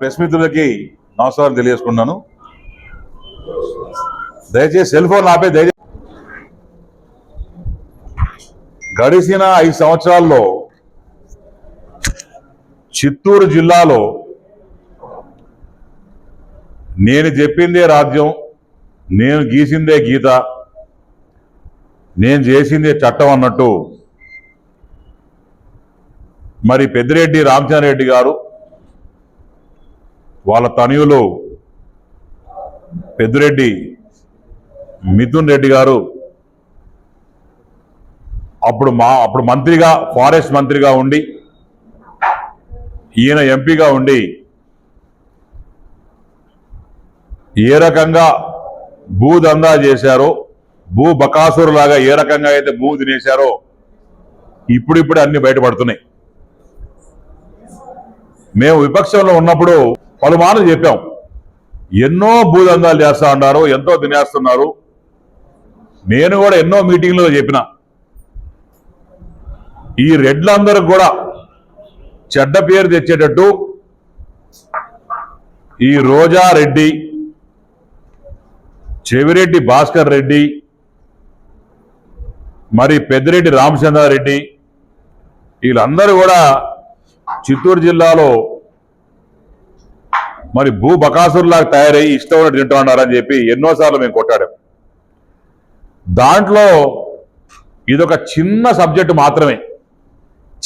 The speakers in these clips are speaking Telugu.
ప్రెస్ మిత్రులకి నమస్కారం తెలియజేసుకున్నాను దయచేసి సెల్ ఫోన్ ఆపే దయచేసి గడిచిన ఐదు సంవత్సరాల్లో చిత్తూరు జిల్లాలో నేను చెప్పిందే రాజ్యం నేను గీసిందే గీత నేను చేసిందే చట్టం అన్నట్టు. మరి పెద్దిరెడ్డి రామచంద్రరెడ్డి గారు వాళ్ళ తనయులు పెద్దిరెడ్డి మిథున్ రెడ్డి గారు అప్పుడు మా అప్పుడు మంత్రిగా ఫారెస్ట్ మంత్రిగా ఉండి ఈయన ఎంపీగా ఉండి ఏ రకంగా భూ దందా చేశారో భూ బకాసురు లాగా ఏ రకంగా అయితే భూ తినేశారో ఇప్పుడిప్పుడు అన్ని బయటపడుతున్నాయి. మేము విపక్షంలో ఉన్నప్పుడు పలుమార్లు చెప్పాం. ఎన్నో భూదందాలు చేస్తా ఉన్నారు ఎంతో తినేస్తున్నారు. నేను కూడా ఎన్నో మీటింగ్లో చెప్పిన. ఈ రెడ్లందరూ కూడా చెడ్డ పేరు తెచ్చేటట్టు ఈ రోజా రెడ్డి చెవిరెడ్డి భాస్కర్ రెడ్డి మరి పెద్దిరెడ్డి రామచంద్రారెడ్డి వీళ్ళందరూ కూడా చిత్తూరు జిల్లాలో మరి భూ బకాసురులాగా తయారయ్యి ఇష్టం ఉన్నట్టు తింటూ చెప్పి ఎన్నోసార్లు మేము కొట్టాడాం. దాంట్లో ఇదొక చిన్న సబ్జెక్ట్ మాత్రమే.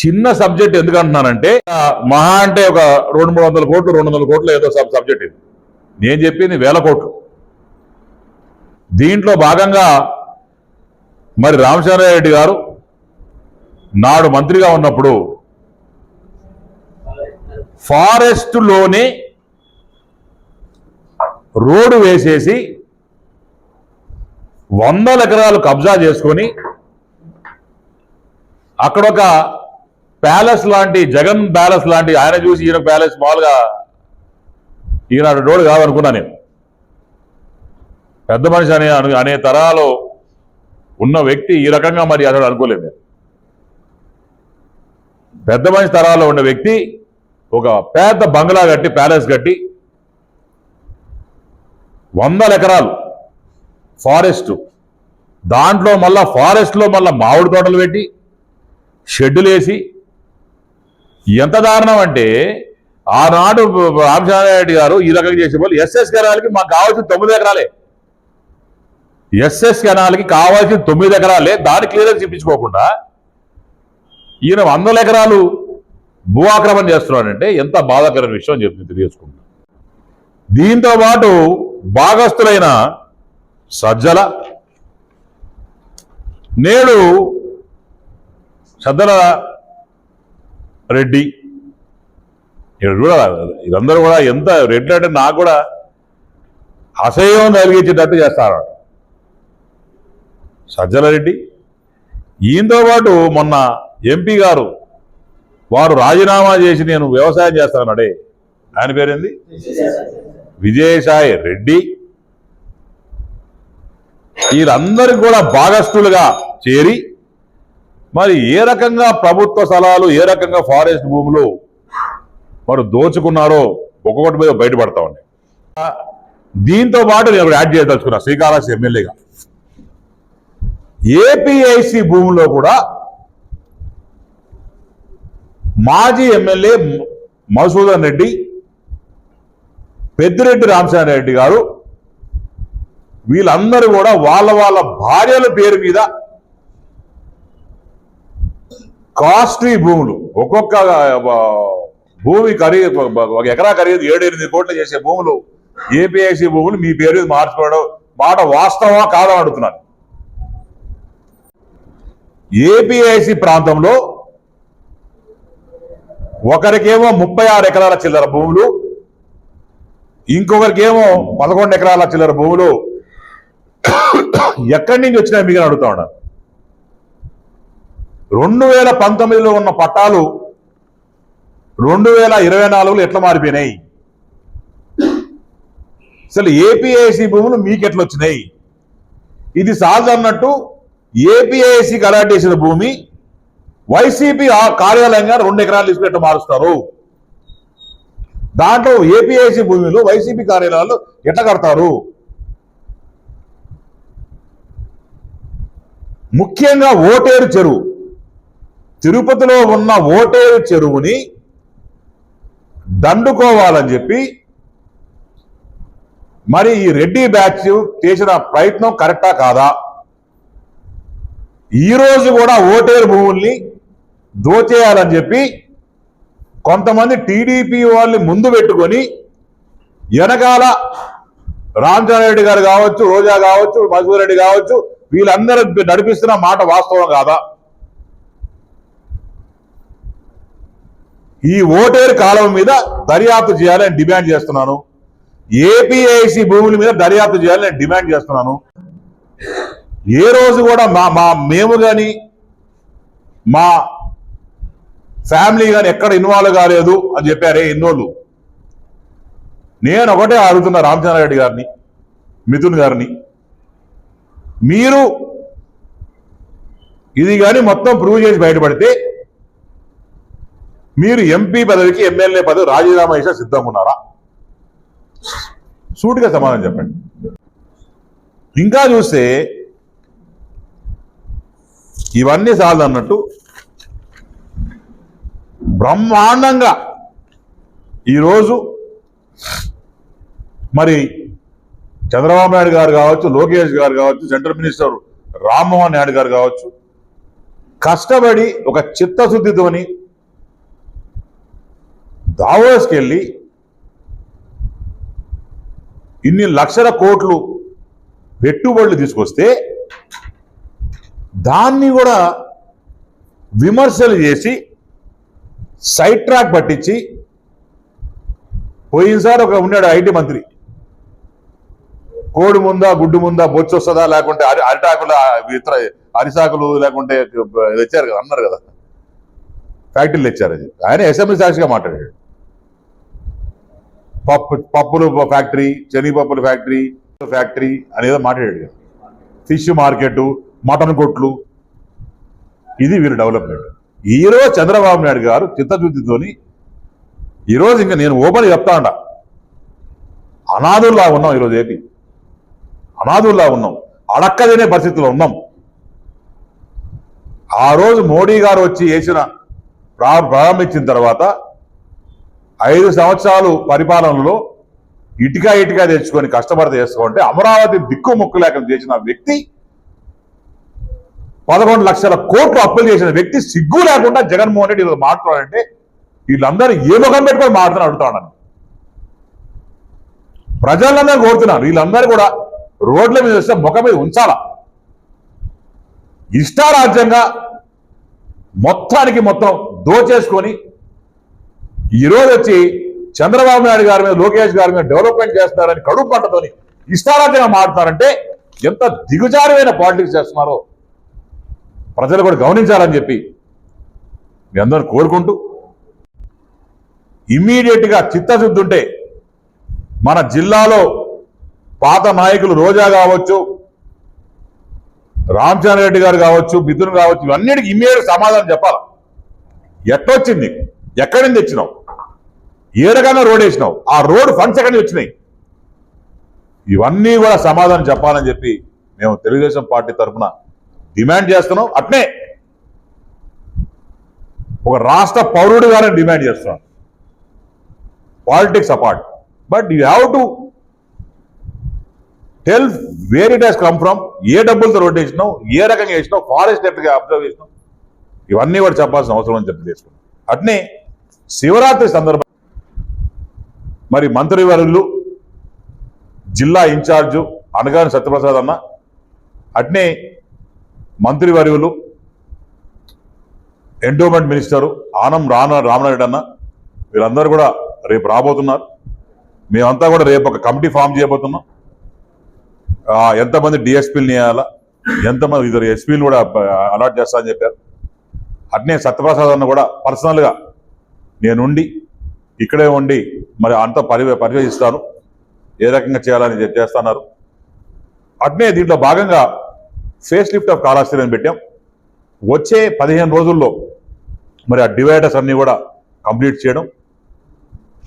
చిన్న సబ్జెక్ట్ ఎందుకు అంటున్నానంటే మహా అంటే ఒక రెండు మూడు వందల కోట్లు రెండు వందల కోట్లు ఏదో సబ్ సబ్జెక్ట్ ఇది. నేను చెప్పింది వేల కోట్లు. దీంట్లో భాగంగా మరి రామచంద్రారెడ్డి గారు నాడు మంత్రిగా ఉన్నప్పుడు ఫారెస్ట్లోనే రోడ్డు వేసేసి వందల ఎకరాలు కబ్జా చేసుకొని అక్కడ ఒక ప్యాలెస్ లాంటి జగన్ ప్యాలెస్ లాంటి ఆయన చూసి ఈయన ప్యాలెస్ మామూలుగా ఈయన రోడ్డు కాదనుకున్నా నేను పెద్ద మనిషి అనే అనే తరాలో ఉన్న వ్యక్తి ఈ రకంగా మరి అతడు అనుకోలేదు నేను. పెద్ద మనిషి తరాలో ఉన్న వ్యక్తి ఒక పెద్ద బంగ్లా కట్టి ప్యాలెస్ కట్టి వందల ఎకరాలు. ఫారెస్ట్. దాంట్లో మళ్ళా ఫారెస్ట్లో మళ్ళా మామిడి తోటలు పెట్టి షెడ్డులు వేసి ఎంత దారుణం అంటే ఆనాడు రామచంద్రారెడ్డి గారు ఈ రకంగా చేసే వాళ్ళు ఎస్ఎస్ కెనాల్కి మాకు కావాల్సిన తొమ్మిది ఎకరాలే. ఎస్ఎస్ కెనాల్కి కావాల్సిన తొమ్మిది ఎకరాలే. దాని క్లియరెన్స్ ఇప్పించుకోకుండా ఈయన వందల ఎకరాలు భూ ఆక్రమణ చేస్తున్నాడంటే ఎంత బాధాకరమైన విషయం అని చెప్పి దీంతో పాటు భాగస్థులైన సజ్జల నేడు సజ్జల రెడ్డి ఇక్కడ కూడా ఇదందరూ కూడా ఎంత రెడ్డి అంటే నాకు కూడా అసహ్యం కలిగించేటట్టు చేస్తారు సజ్జల రెడ్డి ఈయనతో పాటు మొన్న ఎంపీ గారు వారు రాజీనామా చేసి నేను వ్యవసాయం చేస్తానడే ఆయన పేరేంది? విజయసాయి రెడ్డి. వీరందరూ కూడా భాగస్థులుగా చేరి మరి ఏ రకంగా ప్రభుత్వ స్థలాలు ఏ రకంగా ఫారెస్ట్ భూములు మరి దోచుకున్నారో ఒక్కొక్కటి మీద బయటపడతా ఉన్నాయి. దీంతో పాటు నేను యాడ్ చేయదలుచుకున్నా శ్రీకాళహస్తి ఎమ్మెల్యేగా. ఏపీఐసి భూముల్లో కూడా మాజీ ఎమ్మెల్యే మధుసూదన్ రెడ్డి పెద్దిరెడ్డి రామచంద్రారెడ్డి గారు వీళ్ళందరూ కూడా వాళ్ళ వాళ్ళ భార్యల పేరు మీద కాస్ట్లీ భూములు. ఒక్కొక్క భూమి ఖరీదు ఒక ఎకరా ఖరీదు ఏడు ఎనిమిది కోట్లు చేసే భూములు. ఏపీఐసి భూములు మీ పేరు మీద మార్చుకోవడం మాట వాస్తవమా కాదని అడుగుతున్నాను. ఏపీఐసి ప్రాంతంలో ఒకరికేమో ముప్పై ఆరు ఎకరాల చిల్లర భూములు ఇంకొకరికేమో పదకొండు ఎకరాల చిల్లర భూములు ఎక్కడి నుంచి వచ్చినాయి మీకు అడుగుతా ఉన్నాను రెండు వేల పంతొమ్మిదిలో ఉన్న పట్టాలు రెండు వేల ఇరవై నాలుగులో ఎట్లా మారిపోయినాయి? అసలు ఏపీఐసి భూములు మీకు ఎట్లా వచ్చినాయి? ఇది సహజ అన్నట్టు ఏపీఐసికి అలాట్ చేసిన భూమి వైసీపీ ఆ కార్యాలయంగా రెండు ఎకరాలు తీసుకుని ఎట్లా మారుస్తారు? దాంట్లో ఏపీఐసి భూమిలో వైసీపీ కార్యాలయాలు ఎట్లా కడతారు? ముఖ్యంగా ఓటేరు చెరువు. తిరుపతిలో ఉన్న ఓటేరు చెరువుని దండుకోవాలని చెప్పి మరి ఈ రెడ్డి బ్యాచ్ చేసిన ప్రయత్నం కరెక్టా కాదా? ఈ రోజు కూడా ఓటేరు భూముల్ని దోచేయాలని చెప్పి కొంతమంది టీడీపీ వాళ్ళని ముందు పెట్టుకొని వెనకాల రామచంద్రారెడ్డి గారు కావచ్చు రోజా కావచ్చు మధుసూర్ రెడ్డి కావచ్చు వీళ్ళందరూ నడిపిస్తున్న మాట వాస్తవం కాదా? ఈ ఓటేరు కాలం మీద దర్యాప్తు చేయాలని డిమాండ్ చేస్తున్నాను. ఏపీఐసి భూముల మీద దర్యాప్తు చేయాలని డిమాండ్ చేస్తున్నాను. ఏ రోజు కూడా మా మా మేము కానీ మా ఫ్యామిలీ కానీ ఎక్కడ ఇన్వాల్వ్ కాలేదు అని చెప్పారే ఎన్నోళ్ళు నేను ఒకటే అడుగుతున్నా రామచంద్రారెడ్డి గారిని మిథున్ గారిని. మీరు ఇది కానీ మొత్తం ప్రూవ్ చేసి బయటపడితే మీరు ఎంపీ పదవికి ఎమ్మెల్యే పదవి రాజీనామా చేసే సిద్ధంగా ఉన్నారా? సూటిగా సమాధానం చెప్పండి. ఇంకా చూస్తే ఇవన్నీ చాలు అన్నట్టు బ్రహ్మాండంగా. ఈరోజు మరి చంద్రబాబు నాయుడు గారు కావచ్చు లోకేష్ గారు కావచ్చు సెంట్రల్ మినిస్టర్ రామ్మోహన్ నాయుడు గారు కావచ్చు కష్టపడి ఒక చిత్తశుద్ధితోని దావోస్కి వెళ్ళి ఇన్ని లక్షల కోట్లు పెట్టుబడులు తీసుకొస్తే దాన్ని కూడా విమర్శలు చేసి సైడ్ ట్రాక్ పట్టించి పోయినసారి ఒక ఉన్నాడు ఐటీ మంత్రి. కోడి ముందా గుడ్డు ముందా బొచ్చు వస్తుందా లేకుంటే అరి అరిటాకుల ఇతర అరిసాకులు లేకుంటే తెచ్చారు కదా అన్నారు కదా. ఫ్యాక్టరీలు తెచ్చారు అది ఆయన అసెంబ్లీ సాక్షిగా మాట్లాడాడు. పప్పు పప్పులు ఫ్యాక్టరీ శనగపప్పుల ఫ్యాక్టరీ ఫ్యాక్టరీ అనేదో మాట్లాడాడు ఫిష్ మార్కెట్ మటన్ కొట్లు. ఇది వీరు డెవలప్మెంట్. ఈరోజు చంద్రబాబు నాయుడు గారు చిత్తశుద్ధితోని ఈరోజు ఇంకా నేను ఓపెన్ చెప్తా ఉండ అనాథుల్లా ఉన్నాం ఈరోజు ఏపీ. అనాథుల్లా ఉన్నాం. అడక్కదనే పరిస్థితిలో ఉన్నాం. ఆ రోజు మోడీ గారు వచ్చి వేసిన ప్రా- ప్రారంభించిన తర్వాత ఐదు సంవత్సరాలు పరిపాలనలో ఇటుక ఇటుక తెచ్చుకొని కష్టపడితే చేసుకుంటే అమరావతి దిక్కు ముక్కు లేక చేసిన వ్యక్తి పదకొండు లక్షల కోట్లు అప్పులు చేసిన వ్యక్తి సిగ్గు లేకుండా జగన్మోహన్ రెడ్డి ఈరోజు మాట్లాడాలంటే వీళ్ళందరూ ఏ ముఖం పెట్టుకొని మాట్లాడుతూ అడుగుతాడని ప్రజలందరూ కోరుతున్నారు. వీళ్ళందరూ కూడా రోడ్ల మీద వస్తే ముఖం మీద ఉంచాలా? ఇష్టారాజ్యంగా మొత్తానికి మొత్తం దోచేసుకొని ఈరోజు వచ్చి చంద్రబాబు నాయుడు గారి మీద లోకేష్ గారి మీద డెవలప్మెంట్ చేస్తున్నారని కడుపు పంటతోని ఇష్టారాజ్యంగా మాట్లాడారంటే ఎంత దిగుజారమైన పాలిటిక్స్ చేస్తున్నారో. ప్రజలు కూడా గమనించాలని చెప్పి మీ అందరూ కోరుకుంటూ ఇమ్మీడియట్గా చిత్తశుద్ధి ఉంటే మన జిల్లాలో పాత నాయకులు రోజా కావచ్చు రామచంద్ర రెడ్డి గారు కావచ్చు మిథున్ కావచ్చు ఇవన్నిటికి ఇమ్మీడియట్ సమాధానం చెప్పాలి. ఎట్టొచ్చింది? ఎక్కడి నుంచి తెచ్చినావు? ఏ రకంగా రోడ్ వేసినావు? ఆ రోడ్ ఫండ్స్ ఎక్కడి నుంచి వచ్చినాయి? ఇవన్నీ కూడా సమాధానం చెప్పాలని చెప్పి మేము తెలుగుదేశం పార్టీ తరఫున డిమాండ్ చేస్తున్నాం అట్నే ఒక రాష్ట్ర పౌరుడిగానే డిమాండ్ చేస్తున్నాను politics apart. But you have to tell where it has come from ఏ డబ్బులతో రోడ్ వేసినావు ఏ రకంగా వేసినావు ఫారెస్ట్ ఎట్గా అబ్జర్వ్ చేసినావు. ఇవన్నీ కూడా చెప్పాల్సిన అవసరం అని చెప్పి చేసుకున్నాం. అట్నే శివరాత్రి సందర్భం మరి మంత్రివర్యులు జిల్లా ఇన్ఛార్జు అనగాని సత్యప్రసాద్ అన్న అట్నే మంత్రివర్యులు ఎండోమెంట్ మినిస్టరు ఆనం రాన రామనాయుడు అన్న వీరందరూ కూడా రేపు రాబోతున్నారు. మేమంతా కూడా రేపు ఒక కమిటీ ఫామ్ చేయబోతున్నాం. ఎంతమంది డిఎస్పీలు నియాలా ఎంతమంది ఇద్దరు ఎస్పీలు కూడా అలాట్ చేస్తా అని చెప్పారు. అట్నే సత్యప్రసాద్ అన్న కూడా పర్సనల్గా నేనుండి ఇక్కడే ఉండి మరి అంత పరి పరిశోధిస్తాను ఏ రకంగా చేయాలని చేస్తున్నారు. అట్నే దీంట్లో భాగంగా ఫేస్ లిఫ్ట్ ఆఫ్ కాళాస్త్రి అని పెట్టాం. వచ్చే పదిహేను రోజుల్లో మరి ఆ డివైడర్స్ అన్నీ కూడా కంప్లీట్ చేయడం.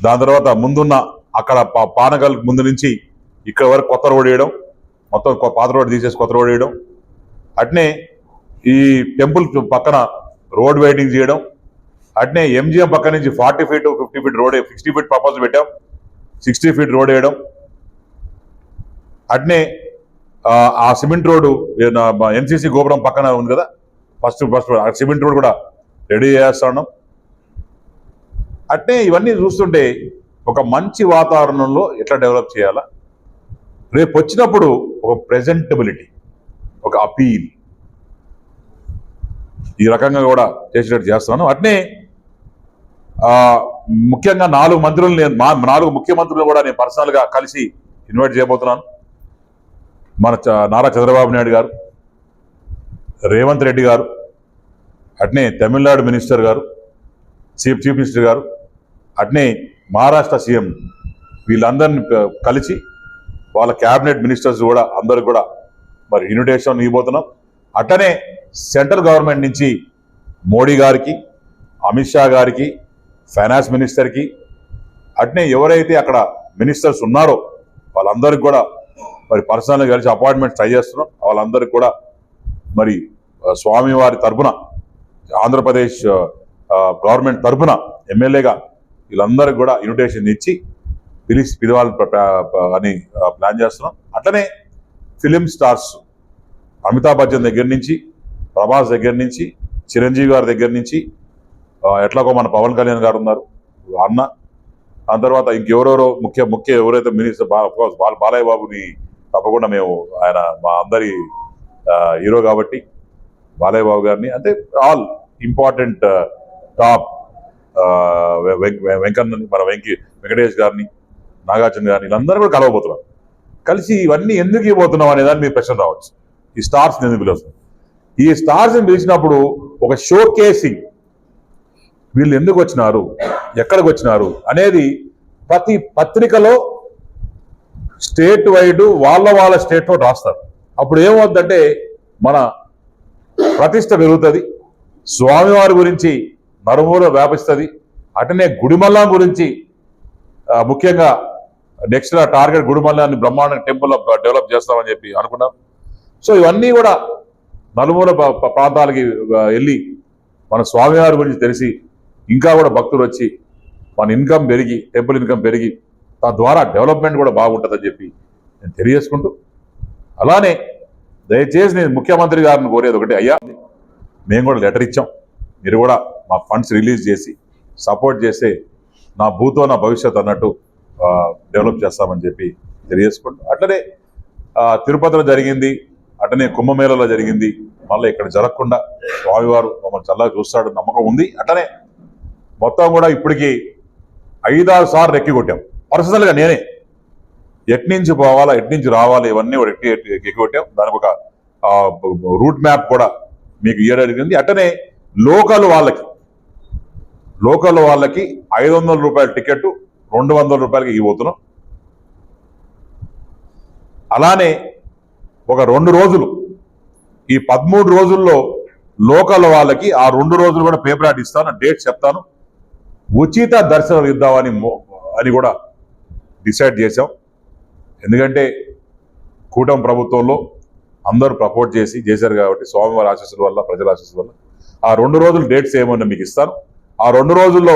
దాని తర్వాత ముందున్న అక్కడ పా- పానగల్ ముందు నుంచి ఇక్కడ వరకు కొత్త రోడ్ వేయడం. మొత్తం పాత రోడ్ తీసేసి కొత్త రోడ్ వేయడం. అట్నే ఈ టెంపుల్ పక్కన రోడ్ వైడింగ్ చేయడం. అట్నే ఎంజిఎం పక్క నుంచి forty feet fifty feet road sixty feet proposal పెట్టాం. సిక్స్టీ ఫీట్ రోడ్ వేయడం. అట్నే ఆ, సిమెంట్ రోడ్డు ఎన్సీసీ గోపురం పక్కన ఉంది కదా? ఫస్ట్ ఫస్ట్ ఆ సిమెంట్ రోడ్ కూడా రెడీ చేస్తా ఉన్నాం. అట్నే ఇవన్నీ చూస్తుంటే ఒక మంచి వాతావరణంలో ఎట్లా డెవలప్ చేయాలా? రేపు వచ్చినప్పుడు ఒక ప్రెజెంటబిలిటీ ఒక అపీల్ ఈ రకంగా కూడా చేసేటట్టు చేస్తున్నాను అట్నే ముఖ్యంగా నాలుగు మంత్రులు నేను నాలుగు ముఖ్యమంత్రులు కూడా నేను పర్సనల్గా కలిసి ఇన్వైట్ చేయబోతున్నాను. మన చ- నారా చంద్రబాబు నాయుడు గారు రేవంత్ రెడ్డి గారు అట్నే తమిళనాడు మినిస్టర్ గారు చీఫ్ చీఫ్ మినిస్టర్ గారు అట్నే మహారాష్ట్ర సీఎం వీళ్ళందరిని కలిసి వాళ్ళ క్యాబినెట్ మినిస్టర్స్ కూడా అందరికి కూడా మరి ఇన్విటేషన్ ఇవ్వబోతున్నాం. అట్లనే సెంట్రల్ గవర్నమెంట్ నుంచి మోడీ గారికి అమిత్ షా గారికి ఫైనాన్స్ మినిస్టర్కి అట్నే ఎవరైతే అక్కడ మినిస్టర్స్ ఉన్నారో వాళ్ళందరికి కూడా మరి పర్సనల్గా కలిసి అపాయింట్మెంట్ ట్రై చేస్తున్నాం. వాళ్ళందరికీ కూడా మరి స్వామివారి తరఫున ఆంధ్రప్రదేశ్ గవర్నమెంట్ తరఫున ఎమ్మెల్యేగా వీళ్ళందరికీ కూడా ఇన్విటేషన్ ఇచ్చి పిలిచి పిలవాలని అని ప్లాన్ చేస్తున్నాం. అట్లనే ఫిలిం స్టార్స్ అమితాబ్ బచ్చన్ దగ్గర నుంచి ప్రభాస్ దగ్గర నుంచి చిరంజీవి గారి దగ్గర నుంచి ఎట్లాగో మన పవన్ కళ్యాణ్ గారు ఉన్నారు అన్న ఆ తర్వాత ఇంకెవరెవరో ముఖ్య ముఖ్య ఎవరైతే మినిస్టర్ బాల బాలయ్య బాబుని తప్పకుండా మేము ఆయన మా అందరి హీరో కాబట్టి బాలయ్య బాబు గారిని అంటే ఆల్ ఇంపార్టెంట్ టాప్ వెంకన్న మన వెంకి వెంకటేష్ గారిని నాగార్జున గారిని వీళ్ళందరూ కూడా కలవబోతున్నారు కలిసి ఇవన్నీ ఎందుకు ఇవ్వబోతున్నాం అనే దాన్ని మీ ప్రశ్న రావచ్చు. ఈ స్టార్స్ ఎందుకు పిలుస్తాం ఈ స్టార్స్ని పిలిచినప్పుడు ఒక షో కేసింగ్ వీళ్ళు ఎందుకు వచ్చినారు ఎక్కడికి వచ్చినారు అనేది ప్రతి పత్రికలో స్టేట్ వైడ్ వాళ్ళ వాళ్ళ స్టేట్లో రాస్తారు. అప్పుడు ఏమవుతుందంటే మన ప్రతిష్ట పెరుగుతుంది స్వామివారి గురించి నరుమూల వ్యాపిస్తుంది అటనే గుడిమల్లం గురించి ముఖ్యంగా నెక్స్ట్ టార్గెట్ గుడిమల్లాన్ని బ్రహ్మాండ టెంపుల్ డెవలప్ చేస్తామని చెప్పి అనుకున్నాం. సో ఇవన్నీ కూడా నలుమూల ప్రాంతాలకి వెళ్ళి మన స్వామివారి గురించి తెలిసి ఇంకా కూడా భక్తులు వచ్చి మన ఇన్కమ్ పెరిగి టెంపుల్ ఇన్కమ్ పెరిగి తద్వారా డెవలప్మెంట్ కూడా బాగుంటుందని చెప్పి నేను తెలియజేసుకుంటూ అలానే దయచేసి నేను ముఖ్యమంత్రి గారిని కోరేది ఒకటి అయ్యా మేము కూడా లెటర్ ఇచ్చాం. మీరు కూడా మా ఫండ్స్ రిలీజ్ చేసి సపోర్ట్ చేస్తే నా భూతో నా భవిష్యత్ అన్నట్టు డెవలప్ చేస్తామని చెప్పి తెలియజేసుకుంటూ అట్లనే తిరుపతిలో జరిగింది అట్లనే కుంభమేళలో జరిగింది మళ్ళీ ఇక్కడ జరగకుండా స్వామివారు మమ్మల్ని చల్లగా చూస్తాడు నమ్మకం ఉంది అట్లనే మొత్తం కూడా ఇప్పటికీ ఐదారు సార్లు ఎక్కి కొట్టాం. పర్సనల్గా నేనే. ఎట్నుంచి పోవాలా ఎట్నుంచి రావాలి ఇవన్నీ కూడా దానికి ఒక రూట్ మ్యాప్ కూడా మీకు ఇవ్వడం అట్టనే లోకల్ వాళ్ళకి లోకల్ వాళ్ళకి ఐదు వందల రూపాయల టికెట్ రెండు వందల రూపాయలకి ఇవ్వబోతున్నాం అలానే ఒక రెండు రోజులు ఈ పదమూడు రోజుల్లో లోకల్ వాళ్ళకి ఆ రెండు రోజులు కూడా పేపర్ ఆట ఇస్తాను డేట్ చెప్తాను. ఉచిత దర్శనం ఇద్దామని అని కూడా డిసైడ్ చేశాం. ఎందుకంటే కూటమి ప్రభుత్వంలో అందరూ ప్రపోర్ట్ చేసి చేశారు కాబట్టి స్వామివారి ఆశీస్సుల వల్ల ప్రజల ఆశీస్సుల వల్ల. ఆ రెండు రోజులు డేట్స్ ఏమన్నా మీకు ఇస్తాను. ఆ రెండు రోజుల్లో